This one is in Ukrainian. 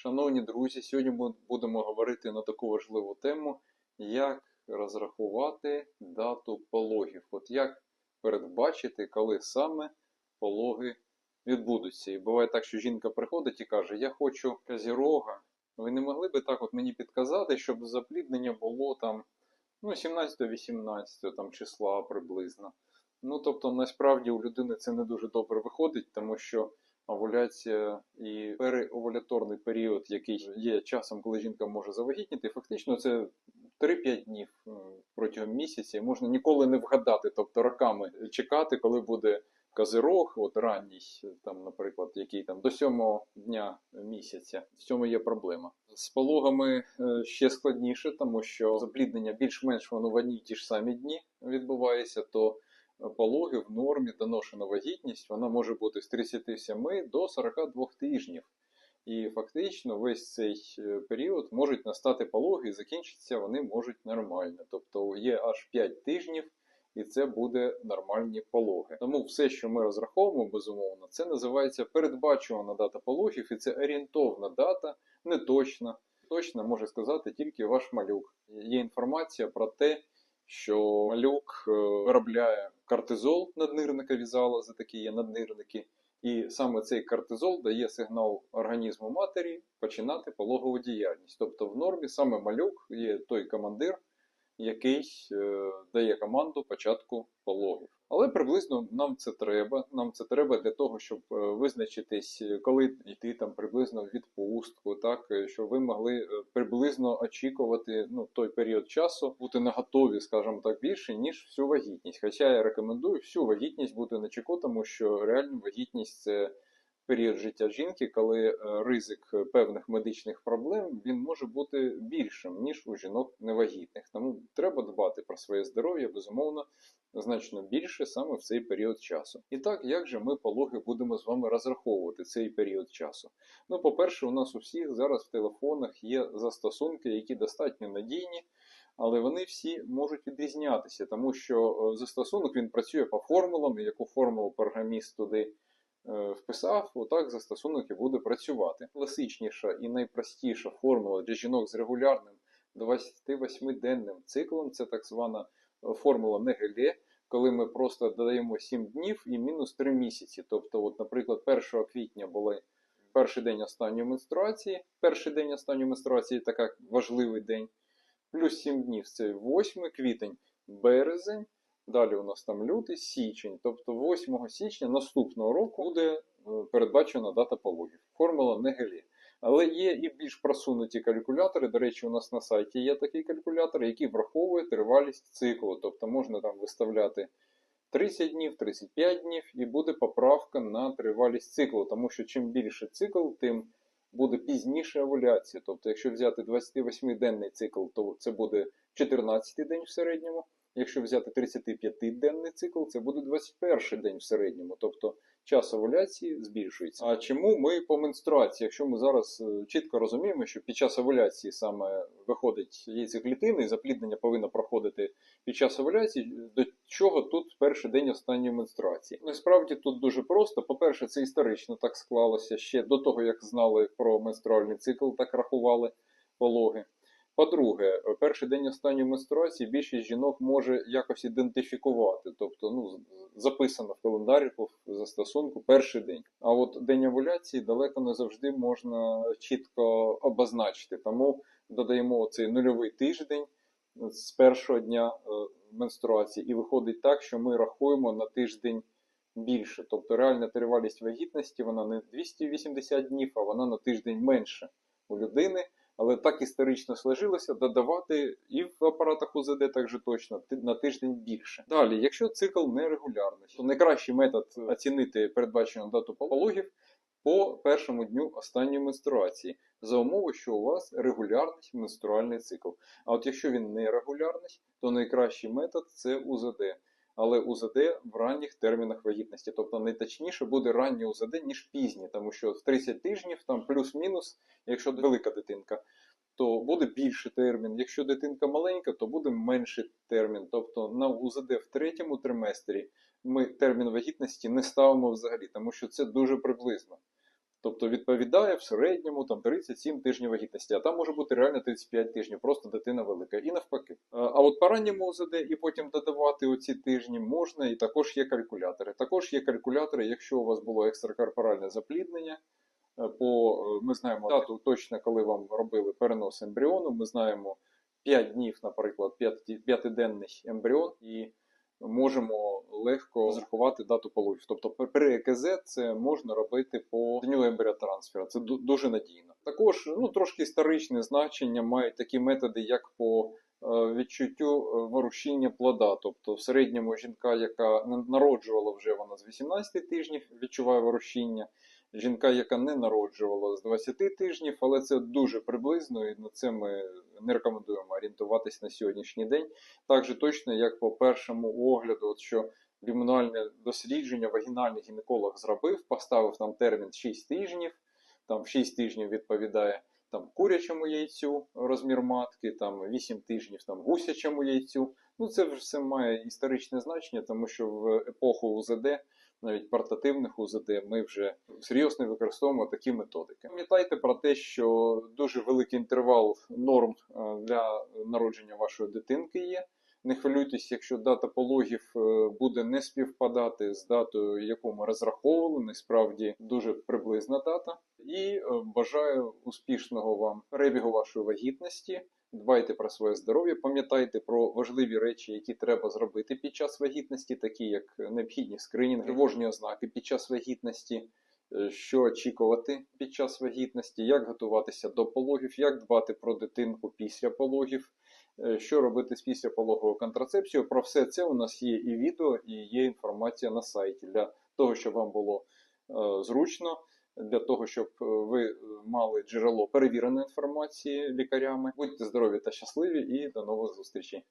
Шановні друзі, сьогодні ми будемо говорити на таку важливу тему, як розрахувати дату пологів. От як передбачити, коли саме пологи відбудуться. І буває так, що жінка приходить і каже: Я хочу казірога. Ви не могли би так от мені підказати, щоб запліднення було там ну, 17-18 там, числа приблизно. Ну, тобто, насправді у людини це не дуже добре виходить, тому що овуляція і переовуляторний період, який є часом, коли жінка може завагітніти, фактично це 3-5 днів протягом місяця. Можна ніколи не вгадати, тобто роками чекати, коли буде козирог, от ранній, там, наприклад, який там до сьомого дня місяця. В цьому є проблема. З пологами е, ще складніше, тому що запліднення більш-менш воно в одні ті ж самі дні відбувається, то пологи в нормі доношена вагітність вона може бути з 37 до 42 тижнів. І фактично весь цей е, період можуть настати пологи і закінчитися вони можуть нормально. Тобто є аж 5 тижнів, і це буде нормальні пологи. Тому все, що ми розраховуємо, безумовно, це називається передбачувана дата пологів, і це орієнтовна дата, не точна. Точно може сказати тільки ваш малюк. Є інформація про те, що малюк е, виробляє кортизол наднирника візала, за такі є наднирники. І саме цей кортизол дає сигнал організму матері починати пологову діяльність. Тобто в нормі саме малюк є той командир, який е, дає команду початку пологів. Але приблизно нам це треба. Нам це треба для того, щоб е, визначитись, е, коли йти там приблизно в відпустку, так що щоб ви могли е, приблизно очікувати ну, той період часу, бути на готові, скажімо так, більше, ніж всю вагітність. Хоча я рекомендую всю вагітність бути на чеку, тому що реально вагітність це період життя жінки, коли е, ризик певних медичних проблем він може бути більшим, ніж у жінок невагітних. Тому треба дбати про своє здоров'я, безумовно, значно більше саме в цей період часу. І так, як же ми пологи будемо з вами розраховувати цей період часу? Ну, по-перше, у нас у всіх зараз в телефонах є застосунки, які достатньо надійні. Але вони всі можуть відрізнятися, тому що е, застосунок він працює по формулам, яку формулу програміст туди е, вписав, отак застосунок і буде працювати. Класичніша і найпростіша формула для жінок з регулярним 28-денним циклом це так звана е, формула Негеле, коли ми просто додаємо 7 днів і мінус 3 місяці. Тобто, от, наприклад, 1 квітня були перший день останньої менструації, перший день останньої менструації така важливий день. Плюс 7 днів це 8 квітень, березень. Далі у нас там лютий, січень. Тобто 8 січня наступного року буде е, передбачена дата пологів. Формула Негелі. Але є і більш просунуті калькулятори. До речі, у нас на сайті є такий калькулятор, який враховує тривалість циклу. Тобто можна там виставляти 30 днів, 35 днів, і буде поправка на тривалість циклу. Тому що чим більше цикл, тим буде пізніше овуляція. Тобто, якщо взяти 28-денний цикл, то це буде 14 день в середньому. Якщо взяти 35-денний цикл, це буде 21 день в середньому. Тобто час овуляції збільшується. А чому ми по менструації? Якщо ми зараз е, чітко розуміємо, що під час овуляції саме виходить яйцеклітина, і запліднення повинно проходити під час овуляції, до чого тут перший день останньої менструації? Насправді тут дуже просто. По-перше, це історично так склалося ще до того, як знали про менструальний цикл, так рахували пологи. По-друге, перший день останньої менструації більшість жінок може якось ідентифікувати, тобто ну, записано в календаріку в застосунку перший день. А от день овуляції далеко не завжди можна чітко обозначити. Тому додаємо цей нульовий тиждень з першого дня е, менструації, і виходить так, що ми рахуємо на тиждень більше. Тобто реальна тривалість вагітності вона не 280 днів, а вона на тиждень менше у людини. Але так історично сложилося додавати і в апаратах УЗД також точно ти- на тиждень більше. Далі, якщо цикл нерегулярний, то найкращий метод оцінити передбачену дату пологів по першому дню останньої менструації, за умови, що у вас регулярний менструальний цикл. А от якщо він нерегулярний, то найкращий метод це УЗД. Але УЗД в ранніх термінах вагітності, тобто найточніше буде раннє УЗД, ніж пізнє, тому що в 30 тижнів там плюс-мінус, якщо велика дитинка, то буде більший термін. Якщо дитинка маленька, то буде менший термін. Тобто на УЗД в третьому триместрі ми термін вагітності не ставимо взагалі, тому що це дуже приблизно. Тобто відповідає в середньому там 37 тижнів вагітності, а там може бути реально 35 тижнів, просто дитина велика. І навпаки. А от по ранньому УЗД і потім додавати оці тижні можна, і також є калькулятори. Також є калькулятори, якщо у вас було екстракорпоральне запліднення. е, По е, ми знаємо дату точно, коли вам робили перенос ембріону. Ми знаємо 5 днів, наприклад, 5, п'ятиденний ембріон, і можемо легко розрахувати дату пологів. Тобто при ЕКЗ це можна робити по дню ембріотрансфера. Це дуже надійно. Також ну трошки історичне значення мають такі методи, як по е, відчуттю е, ворушіння плода. Тобто, в середньому жінка, яка на- народжувала вже вона з 18 тижнів, відчуває ворушіння. Жінка, яка не народжувала з 20 тижнів, але це дуже приблизно, і на це ми не рекомендуємо орієнтуватись на сьогоднішній день. Так же точно, як по першому огляду, от що люмінальне дослідження вагінальний гінеколог зробив, поставив там термін 6 тижнів, там в 6 тижнів відповідає там курячому яйцю розмір матки, там 8 тижнів там гусячому яйцю. Ну це все має історичне значення, тому що в епоху УЗД, навіть портативних УЗД, ми вже серйозно використовуємо такі методики. Пам'ятайте про те, що дуже великий інтервал норм е, для народження вашої дитинки є. Не хвилюйтесь, якщо дата пологів е, буде не співпадати з датою, яку ми розраховували, насправді дуже приблизна дата. І е, бажаю успішного вам перебігу вашої вагітності. Дбайте про своє здоров'я, пам'ятайте про важливі речі, які треба зробити під час вагітності, такі як необхідні скринінги, тривожні ознаки під час вагітності, е, що очікувати під час вагітності, як готуватися до пологів, як дбати про дитинку після пологів, е, що робити з післяпологовою контрацепцією. Про все це у нас є і відео, і є інформація на сайті для того, щоб вам було е, зручно. Для того щоб е, ви е, мали джерело перевіреної інформації лікарями, будьте здорові та щасливі, і до нових зустрічей.